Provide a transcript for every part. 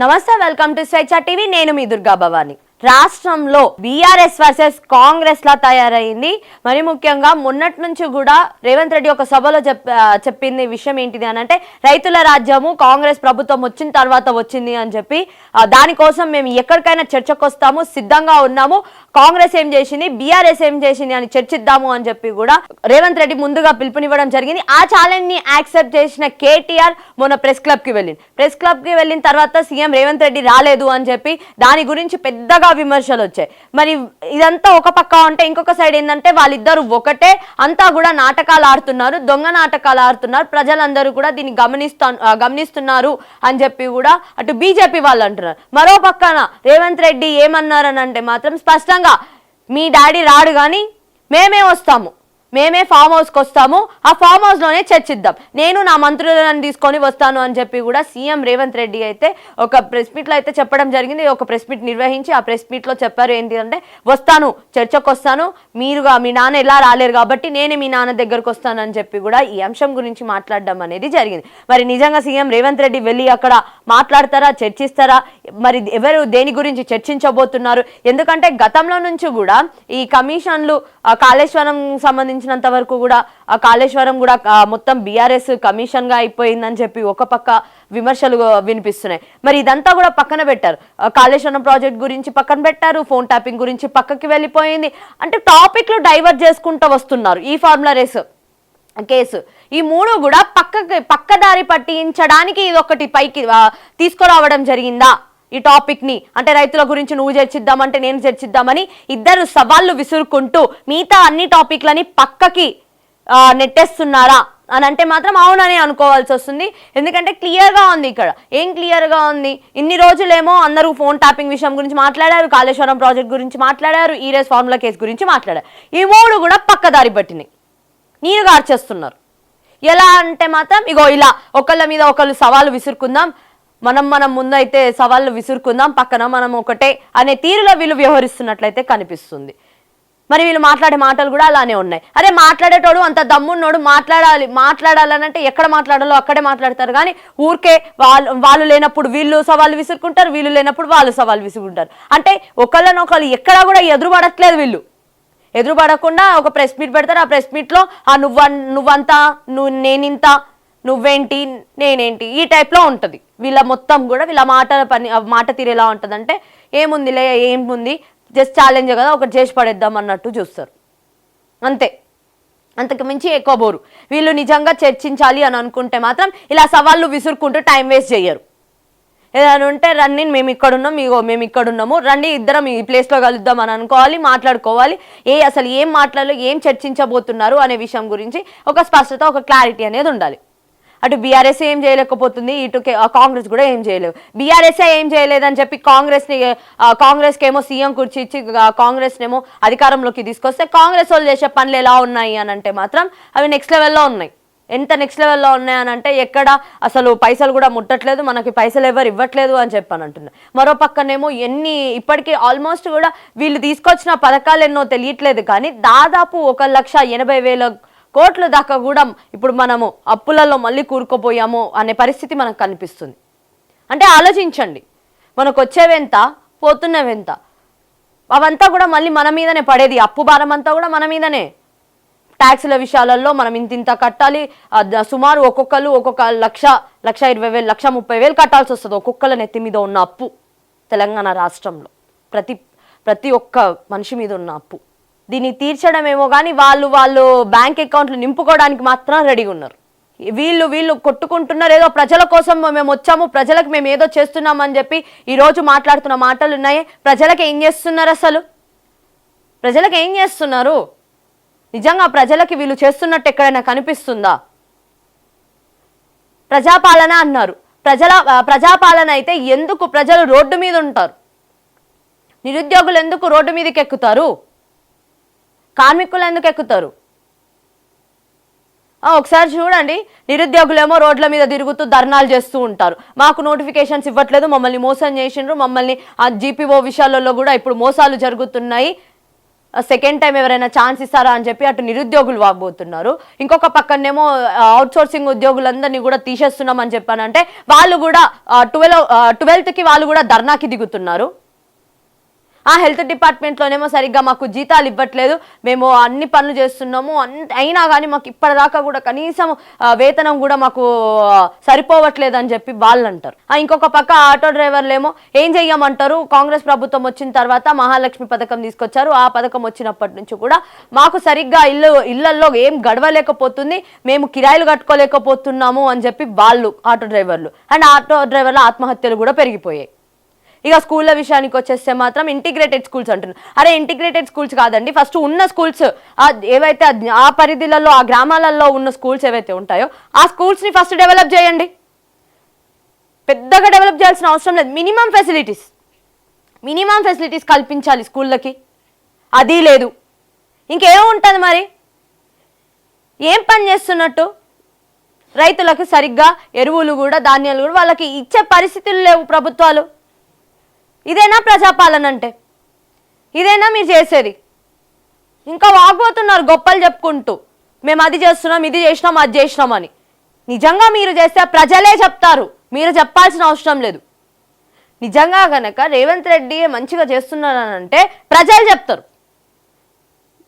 నమస్తే welcome to స్వేచ్ఛ TV. నేను మీ దుర్గా భవాని. రాష్ట్రంలో బీఆర్ఎస్ వర్సెస్ కాంగ్రెస్ లా తయారైంది. మరి ముఖ్యంగా మొన్నటి నుంచి కూడా రేవంత్ రెడ్డి ఒక సభలో చెప్ చెప్పింది విషయం ఏంటిది అని అంటే రైతుల రాజ్యము కాంగ్రెస్ ప్రభుత్వం వచ్చిన తర్వాత వచ్చింది అని చెప్పి దానికోసం మేము ఎక్కడికైనా చర్చకు వస్తాము సిద్ధంగా ఉన్నాము. కాంగ్రెస్ ఏం చేసింది? బీఆర్ఎస్ ఏం చేసింది అని చర్చిద్దాము అని చెప్పి కూడా రేవంత్ రెడ్డి ముందుగా పిలుపునివ్వడం జరిగింది. ఆ ఛాలెంజ్ని యాక్సెప్ట్ చేసిన కేటీఆర్ మొన్న ప్రెస్ క్లబ్కి వెళ్ళింది. ప్రెస్ క్లబ్కి వెళ్ళిన తర్వాత సీఎం రేవంత్ రెడ్డి రాలేదు అని చెప్పి దాని గురించి పెద్దగా విమర్శలు వచ్చాయి. మరి ఇదంతా ఒక పక్క ఉంటే ఇంకొక సైడ్ ఏంటంటే వాళ్ళిద్దరు ఒకటే అంతా కూడా నాటకాలు ఆడుతున్నారు దొంగ నాటకాలు ఆడుతున్నారు ప్రజలందరూ కూడా దీన్ని గమనిస్తా గమనిస్తున్నారు అని చెప్పి కూడా అటు బీజేపీ వాళ్ళు అంటున్నారు. మరో పక్కన రేవంత్ రెడ్డి ఏమన్నారని అంటే మాత్రం స్పష్టంగా మీ డాడీ రాడు కానీ మేమే వస్తాము. మేమే ఫామ్ హౌస్కి వస్తాము. ఆ ఫామ్ హౌస్లోనే చర్చిద్దాం. నేను నా మంత్రులను తీసుకొని వస్తాను అని చెప్పి కూడా సీఎం రేవంత్ రెడ్డి అయితే ఒక ప్రెస్ మీట్లో అయితే చెప్పడం జరిగింది. ఒక ప్రెస్ మీట్ నిర్వహించి ఆ ప్రెస్ మీట్లో చెప్పారు ఏంటి అంటే వస్తాను చర్చకు వస్తాను. మీరుగా మీ నాన్న ఎలా రాలేరు కాబట్టి నేనే మీ నాన్న దగ్గరకు వస్తాను అని చెప్పి కూడా ఈ అంశం గురించి మాట్లాడడం అనేది జరిగింది. మరి నిజంగా సీఎం రేవంత్ రెడ్డి వెళ్ళి అక్కడ మాట్లాడతారా? చర్చిస్తారా? మరి ఎవరు దేని గురించి చర్చించబోతున్నారు? ఎందుకంటే గతంలో నుంచి కూడా ఈ కమిషన్లు కాళేశ్వరం సంబంధించి సంబంధించినంత వరకు కూడా ఆ కాళేశ్వరం కూడా మొత్తం బీఆర్ఎస్ కమిషన్గా అయిపోయిందని చెప్పి ఒక పక్క విమర్శలు వినిపిస్తున్నాయి. మరి ఇదంతా కూడా పక్కన పెట్టారు. ఆ, కాళేశ్వరం ప్రాజెక్ట్ గురించి పక్కన పెట్టారు ఫోన్ ట్యాపింగ్ గురించి పక్కకి వెళ్ళిపోయింది. అంటే టాపిక్లు డైవర్ట్ చేసుకుంటూ వస్తున్నారు ఈ ఫార్ములా రేస్ కేసు. ఈ మూడు కూడా పక్కకి పక్కదారి పట్టించడానికి ఇది ఒకటి పైకి తీసుకురావడం జరిగిందా? ఈ టాపిక్ని అంటే రైతుల గురించి నువ్వు చర్చిద్దామంటే నేను చర్చిద్దామని ఇద్దరు సవాళ్ళు విసురుకుంటూ మిగతా అన్ని టాపిక్లని పక్కకి నెట్టేస్తున్నారా అని అంటే మాత్రం అవునని అనుకోవాల్సి వస్తుంది. ఎందుకంటే క్లియర్గా ఉంది ఇక్కడ. ఏం క్లియర్గా ఉంది? ఇన్ని రోజులేమో అందరూ ఫోన్ ట్యాపింగ్ విషయం గురించి మాట్లాడారు కాళేశ్వరం ప్రాజెక్ట్ గురించి మాట్లాడారు ఈరేస్ ఫార్ములా కేసు గురించి మాట్లాడారు. ఈ మూడు కూడా పక్కదారి పట్టినాయి. నీరు గార్చేస్తున్నారు ఎలా అంటే మాత్రం ఇగో ఇలా ఒకళ్ళ మీద ఒకళ్ళు సవాలు విసురుకుందాం మనం మనం ముందైతే సవాళ్ళు విసురుకుందాం పక్కన మనం ఒకటే అనే తీరులో వీళ్ళు వ్యవహరిస్తున్నట్లయితే కనిపిస్తుంది. మరి వీళ్ళు మాట్లాడే మాటలు కూడా అలానే ఉన్నాయి. అరే మాట్లాడేటోడు అంత దమ్మున్నోడు మాట్లాడాలి మాట్లాడాలనంటే ఎక్కడ మాట్లాడాలో అక్కడే మాట్లాడతారు. కానీ ఊరికే వాళ్ళు వాళ్ళు లేనప్పుడు వీళ్ళు సవాళ్ళు విసురుకుంటారు వీళ్ళు లేనప్పుడు వాళ్ళు సవాళ్ళు విసురుకుంటారు. అంటే ఒకళ్ళనొకళ్ళు ఎక్కడా కూడా ఎదురుపడట్లేదు వీళ్ళు. ఎదురుపడకుండా ఒక ప్రెస్ మీట్ పెడతారు ఆ ప్రెస్ మీట్లో ఆ నువ్వ నువ్వంతా నువ్వు నేనింత నువ్వేంటి నేనేంటి ఈ టైప్లో ఉంటుంది. వీళ్ళ మొత్తం కూడా వీళ్ళ మాట పని మాట తీరు ఎలా ఉంటుందంటే ఏముందిలే ఏముంది? జస్ట్ ఛాలెంజ్ కదా ఒకటి చేసి పడేద్దాం అన్నట్టు చూస్తారు. అంతే. అంతకు మించి ఎక్కువ బోరు. వీళ్ళు నిజంగా చర్చించాలి అని అనుకుంటే మాత్రం ఇలా సవాళ్ళు విసురుకుంటూ టైం వేస్ట్ చేయరు. ఏదైనా ఉంటే రండి మేము ఇక్కడున్నాం ఇగో మేము ఇక్కడ ఉన్నాము రండి ఇద్దరం ఈ ప్లేస్లో కలుద్దాం అని అనుకోవాలి మాట్లాడుకోవాలి. ఏ అసలు ఏం మాట్లాడాలో ఏం చర్చించబోతున్నారు అనే విషయం గురించి ఒక స్పష్టత ఒక క్లారిటీ అనేది ఉండాలి. అటు బీఆర్ఎస్ ఏం చేయలేకపోతుంది ఇటు కాంగ్రెస్ కూడా ఏం చేయలేవు. బీఆర్ఎస్ ఏం చేయలేదని చెప్పి కాంగ్రెస్ని ఆ, కాంగ్రెస్కి ఏమో సీఎం కుర్చీ ఇచ్చి కాంగ్రెస్ నేమో అధికారంలోకి తీసుకొస్తే కాంగ్రెస్ వాళ్ళు చేసే పనులు ఎలా ఉన్నాయి అని అంటే మాత్రం అవి నెక్స్ట్ లెవెల్లో ఉన్నాయి. ఎంత నెక్స్ట్ లెవెల్లో ఉన్నాయని అంటే ఎక్కడ అసలు పైసలు కూడా ముట్టట్లేదు మనకి పైసలు ఎవరు ఇవ్వట్లేదు అని చెప్పని అంటున్నారు మరో పక్కనేమో ఎన్ని ఇప్పటికీ ఆల్మోస్ట్ కూడా వీళ్ళు తీసుకొచ్చిన పథకాలు ఎన్నో తెలియట్లేదు కానీ దాదాపు ఒక లక్ష ఎనభై వేల కోట్ల దాకా కూడా ఇప్పుడు మనము అప్పులలో మళ్ళీ కూరుకుపోయాము అనే పరిస్థితి మనకు కనిపిస్తుంది. అంటే ఆలోచించండి. మనకు వచ్చేవెంత పోతున్నవెంత? అవంతా కూడా మళ్ళీ మన మీదనే పడేది. అప్పు భారం అంతా కూడా మన మీదనే. ట్యాక్స్ల విషయాలలో మనం ఇంత ఇంత కట్టాలి సుమారు ఒక్కొక్కరు ఒక్కొక్క లక్ష లక్ష ఇరవై వేలు లక్ష ముప్పై వేలు కట్టాల్సి వస్తుంది ఒక్కొక్కల నెత్తి మీద ఉన్న అప్పు తెలంగాణ రాష్ట్రంలో. ప్రతి ప్రతి ఒక్క మనిషి మీద ఉన్న అప్పు. దీన్ని తీర్చడమేమో కానీ వాళ్ళు వాళ్ళు బ్యాంక్ అకౌంట్లు నింపుకోవడానికి మాత్రం రెడీగా ఉన్నారు. వీళ్ళు వీళ్ళు కొట్టుకుంటున్నారు ఏదో ప్రజల కోసం మేము వచ్చాము ప్రజలకు మేము ఏదో చేస్తున్నామని చెప్పి ఈరోజు మాట్లాడుతున్న మాటలు ఉన్నాయి. ప్రజలకు ఏం చేస్తున్నారు అసలు? ప్రజలకు ఏం చేస్తున్నారు? నిజంగా ప్రజలకి వీళ్ళు చేస్తున్నట్టు ఎక్కడైనా కనిపిస్తుందా? ప్రజాపాలన అన్నారు. ప్రజల ప్రజాపాలన అయితే ఎందుకు ప్రజలు రోడ్డు మీద ఉంటారు? నిరుద్యోగులు ఎందుకు రోడ్డు మీదకి ఎక్కుతారు? కార్మికులు ఎందుకు ఎక్కుతారు ఒకసారి చూడండి. నిరుద్యోగులేమో రోడ్ల మీద తిరుగుతూ ధర్నాలు చేస్తూ ఉంటారు. మాకు నోటిఫికేషన్స్ ఇవ్వట్లేదు మమ్మల్ని మోసం చేసిండ్రు మమ్మల్ని ఆ జీపీఓ విషయాలలో కూడా ఇప్పుడు మోసాలు జరుగుతున్నాయి. సెకండ్ టైం ఎవరైనా ఛాన్స్ ఇస్తారా అని చెప్పి అటు నిరుద్యోగులు వాగబోతున్నారు. ఇంకొక పక్కనేమో అవుట్ సోర్సింగ్ ఉద్యోగులందరినీ కూడా తీసేస్తున్నామని చెప్పానంటే వాళ్ళు కూడా ట్వెల్వ్ ట్వెల్త్కి వాళ్ళు కూడా ధర్నాకి దిగుతున్నారు. ఆ హెల్త్ డిపార్ట్మెంట్లోనేమో సరిగ్గా మాకు జీతాలు ఇవ్వట్లేదు. మేము అన్ని పనులు చేస్తున్నాము. అన్- అయినా కానీ మాకు ఇప్పటిదాకా కూడా కనీసం వేతనం కూడా మాకు సరిపోవట్లేదు అని చెప్పి వాళ్ళు అంటారు ఆ, ఇంకొక పక్క ఆటో డ్రైవర్లేమో ఏం చెయ్యమంటారు? కాంగ్రెస్ ప్రభుత్వం వచ్చిన తర్వాత మహాలక్ష్మి పథకం తీసుకొచ్చారు. ఆ పథకం వచ్చినప్పటి నుంచి కూడా మాకు సరిగ్గా ఇల్లు ఇళ్ళలో ఏం గడవలేకపోతుంది. మేము కిరాయిలు కట్టుకోలేకపోతున్నాము అని చెప్పి వాళ్ళు ఆటో డ్రైవర్లు. అండ్ ఆటో డ్రైవర్ల ఆత్మహత్యలు కూడా పెరిగిపోయాయి. ఇక స్కూళ్ళ విషయానికి వచ్చేస్తే మాత్రం ఇంటిగ్రేటెడ్ స్కూల్స్ అంటున్నారు అరే ఇంటిగ్రేటెడ్ స్కూల్స్ కాదండి ఫస్ట్ ఉన్న స్కూల్స్ ఏవైతే ఆ- పరిధిలలో ఆ గ్రామాలలో ఉన్న స్కూల్స్ ఏవైతే ఉంటాయో ఆ స్కూల్స్ని ఫస్ట్ డెవలప్ చేయండి. పెద్దగా డెవలప్ చేయాల్సిన అవసరం లేదు. మినిమం ఫెసిలిటీస్ మినిమం ఫెసిలిటీస్ కల్పించాలి స్కూళ్ళకి. అది లేదు. ఇంకేముంటుంది మరి? ఏం పని చేస్తున్నట్టు? రైతులకు సరిగ్గా ఎరువులు కూడా ధాన్యాలు కూడా వాళ్ళకి ఇచ్చే పరిస్థితులు లేవు ప్రభుత్వాలు. ఇదేనా ప్రజాపాలన అంటే? ఇదేనా మీరు చేసేది? ఇంకా వాగ్పోతున్నారు గొప్పలు చెప్పుకుంటూ. మేము అది చేస్తున్నాం ఇది చేసినాం అది చేసినాం అని. నిజంగా మీరు చేస్తే ప్రజలే చెప్తారు. మీరు చెప్పాల్సిన అవసరం లేదు. నిజంగా కనుక రేవంత్ రెడ్డి మంచిగా చేస్తున్నానంటే ప్రజలు చెప్తారు.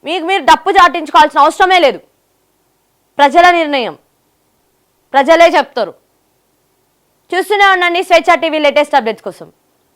మీకు మీరు డప్పు చాటించుకోవాల్సిన అవసరమే లేదు. ప్రజల నిర్ణయం. ప్రజలే చెప్తారు. చూస్తూనే ఉండండి స్వేచ్ఛ టీవీ లేటెస్ట్ అప్డేట్స్ కోసం.